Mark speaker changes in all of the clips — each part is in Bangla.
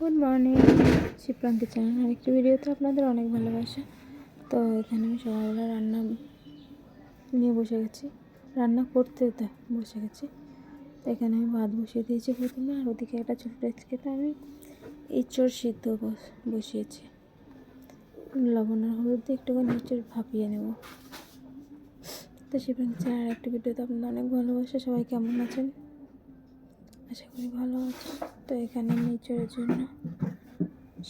Speaker 1: গুড মর্নিং শিবপ্রান্তি চ্যানেল আরেকটি ভিডিওতে আপনাদের অনেক ভালোবাসা। তো এখানে আমি সকালবেলা রান্না নিয়ে বসে গেছি। রান্না করতে বসে গেছি। তো এখানে আমি ভাত বসিয়ে দিয়েছি প্রথমে, আর ওদিকে একটা ছোটো ডেচকেতে আমি ইঁচড় সিদ্ধ বস- বসিয়েছি। লবণ আর হলুদ দিয়ে একটুখানি ইঁচড় ভাপিয়ে নেব। তো শিবপ্রান্তি চ্যানেল আরেকটি ভিডিওতে আপনাদের অনেক ভালোবাসা। সবাই কেমন আছেন? আশা করি ভালো আছে। তো এখানে নিচের জন্য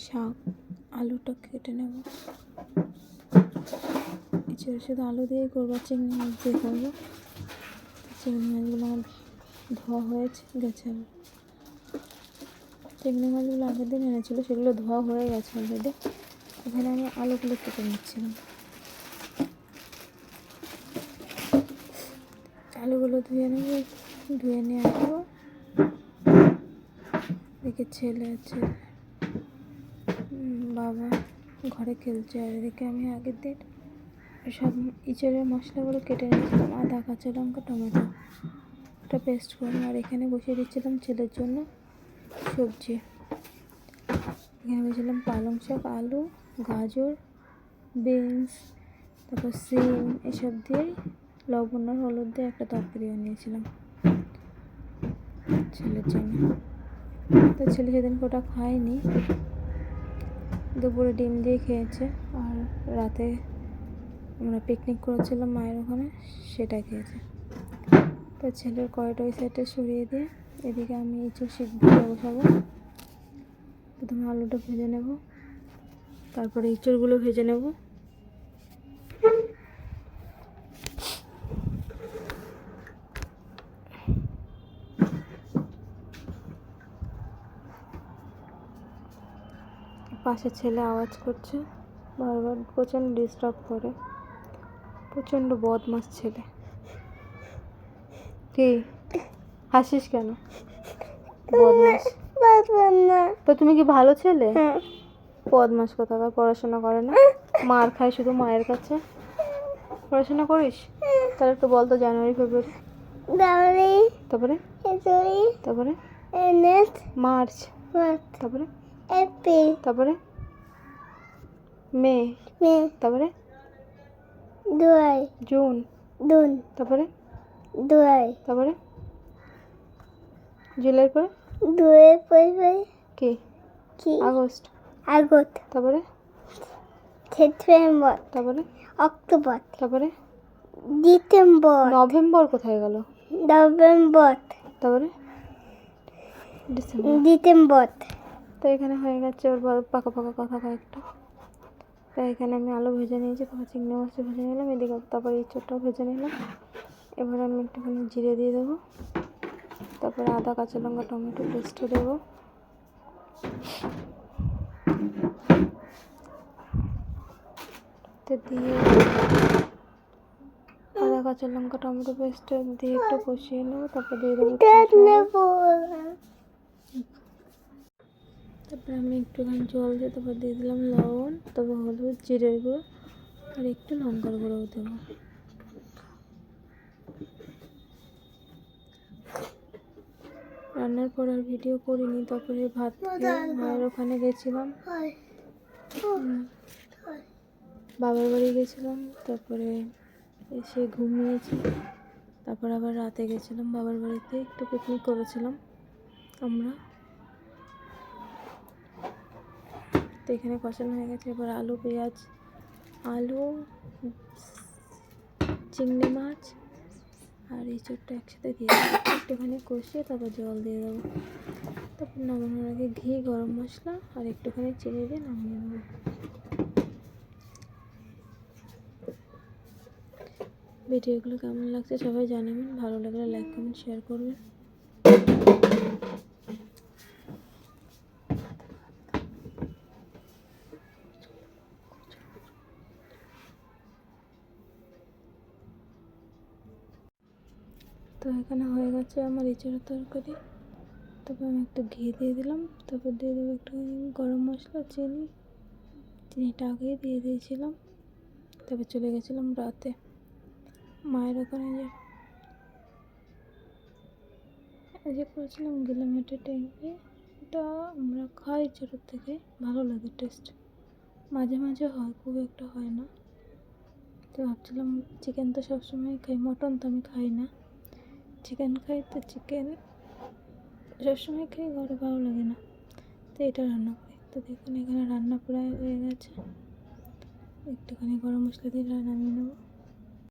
Speaker 1: শাক, আলুটা কেটে নেব। নিচের শুধু আলু দিয়েই করব, চিংড়ি মাছ দিয়ে করব। চিংড়ি মাছগুলো আমার ধোয়া হয়েছে, গেছে। চিংড়ি মাছগুলো আগের দিন এনেছিল, সেগুলো ধোয়া হয়ে গেছে অলরেডি এখানে আমি আলুগুলো কেটে নিচ্ছিলাম। আলুগুলো ধুয়ে নেব, ধুয়ে নিয়ে আসব। এদিকে ছেলে আছে। বাবা ঘরে খেলছে আর এদিকে আমি আগের দিন সব ইঁচড়ের মশলাগুলো কেটে নিয়েছিলাম, আদা, কাঁচা লঙ্কা, টমেটো। একটা পেস্ট করে আর এখানে বসিয়ে দিচ্ছিলাম ছেলের জন্য সবজি। এখানে বসেছিলাম পালং শাক, আলু, গাজর, বিনস, তারপর সিম এসব দিয়ে লবণ আর হলুদ দিয়ে একটা তরকারি বানিয়েছিলাম ছেলের জন্য। তো ছেলে সেদিন ওটা খায়নি। দুপুরে ডিম দিয়ে খেয়েছে আর রাতে আমরা পিকনিক করেছিলাম মায়ের ওখানে, সেটা খেয়েছে। তো ছেলের কয়টা ওই সাইডে সরিয়ে দিয়ে এদিকে আমি ইঁচু সিদ্ধ বসাবো। প্রথমে আলুটা ভেজে নেব, তারপরে ইঁচড়গুলো ভেজে নেব। পাশে ছেলে আওয়াজ করছে বারবার প্রচণ্ড ডিস্টার্ব করে। প্রচণ্ড বদমাস ছেলে। কি? হাসিস কেন? বদমাস তো তুমি কি ভালো ছেলে? বদমাস কোথাকার পড়াশোনা করে না? মার খায় শুধু মায়ের কাছে? পড়াশোনা করিস? তাহলে একটু বলতো জানুয়ারি ফেব্রুয়ারি। তারপরে? তারপরে? মার্চ। তারপরে?
Speaker 2: এপ্রিল
Speaker 1: তারপরে? মে।
Speaker 2: মে।
Speaker 1: তারপরে?
Speaker 2: দুয়াই
Speaker 1: জুন।
Speaker 2: দুন
Speaker 1: তারপরে?
Speaker 2: দুয়াই
Speaker 1: তারপরে? জুলাইয়ের পরে?
Speaker 2: দুয়ে পয়বে
Speaker 1: কি?
Speaker 2: কি?
Speaker 1: আগস্ট।
Speaker 2: আগস্ট।
Speaker 1: তারপরে?
Speaker 2: সেপ্টেম্বর।
Speaker 1: তারপরে?
Speaker 2: অক্টোবর।
Speaker 1: তারপরে?
Speaker 2: ডিসেম্বর।
Speaker 1: নভেম্বর কোথায় গেল?
Speaker 2: নভেম্বর।
Speaker 1: তারপরে? ডিসেম্বর।
Speaker 2: ডিসেম্বর।
Speaker 1: তো এখানে হয়ে গেছে ওর পাকা পাকা কথা কয়েকটা। তো এখানে আমি আলু ভেজে নিয়েছি তারপর চিংড়ি মাছটা ভেজে নিলাম এদিকে তারপরে ইঁচড়টাও ভেজে নিলাম। এবার আমি একটুখানি জিরে দিয়ে দেবো। তারপরে আদা কাঁচা লঙ্কা টমেটো পেস্টও দেবো। দিয়ে আদা কাঁচা লঙ্কা টমেটো পেস্ট দিয়ে একটু কষিয়ে নেব তারপর দিয়ে দেবো। তারপরে আমি একটুখানি জল দিয়ে তারপর দিয়ে দিলাম লবণ তারপর হলুদ জিরের গুঁড়ো আর একটু লঙ্কার গুঁড়োও দেবো। রান্নার পর আর ভিডিও করিনি তারপরে ভাত মায়ের ওখানে গেছিলাম। বাবার বাড়ি গেছিলাম তারপরে এসে ঘুমিয়েছি। তারপর আবার রাতে গেছিলাম বাবার বাড়িতে একটু পিকনিক করেছিলাম আমরা তো এখানে কষানো হয়ে গেছে। এবার আলু, পেঁয়াজ, আলু, চিংড়ি মাছ আর এই চোটটা একসাথে দিয়ে দেবো। একটুখানি কষিয়ে তারপর জল দিয়ে দেবো। তারপর নামানোর আগে ঘি, গরম মশলা আর একটুখানি চিনি দিয়ে নামিয়ে নেব। ভিডিওগুলো কেমন লাগছে সবাই জানাবেন। ভালো লাগলে লাইক, কমেন্ট, শেয়ার করবেন। তো এখানে হয়ে গেছে আমার ইঁচড়ের তরকারি। তারপর আমি একটু ঘি দিয়ে দিলাম। তারপর দিয়ে দেবো একটু গরম মশলা, চিনি। চিনিটা আগেই দিয়ে দিয়েছিলাম। তারপর চলে গেছিলাম রাতে। মায়ের ওখানে যে যে করেছিলাম গেলাম হেঁটে ট্যাঙ্কে। চিকেনটা আমরা খাই ছোটোর থেকে, ভালো লাগে টেস্ট মাঝে মাঝে হয়, খুব একটা হয় না। তো ভাবছিলাম চিকেন তো সবসময় খাই মটন তো আমি খাই না। চিকেন খাই তো চিকেন সবসময় খেয়ে ঘরে ভালো লাগে না। তো এটা রান্না করি। তো দেখুন, এখানে রান্না প্রায় হয়ে গেছে। একটুখানি গরম মশলা দিয়ে নামিয়ে নেব।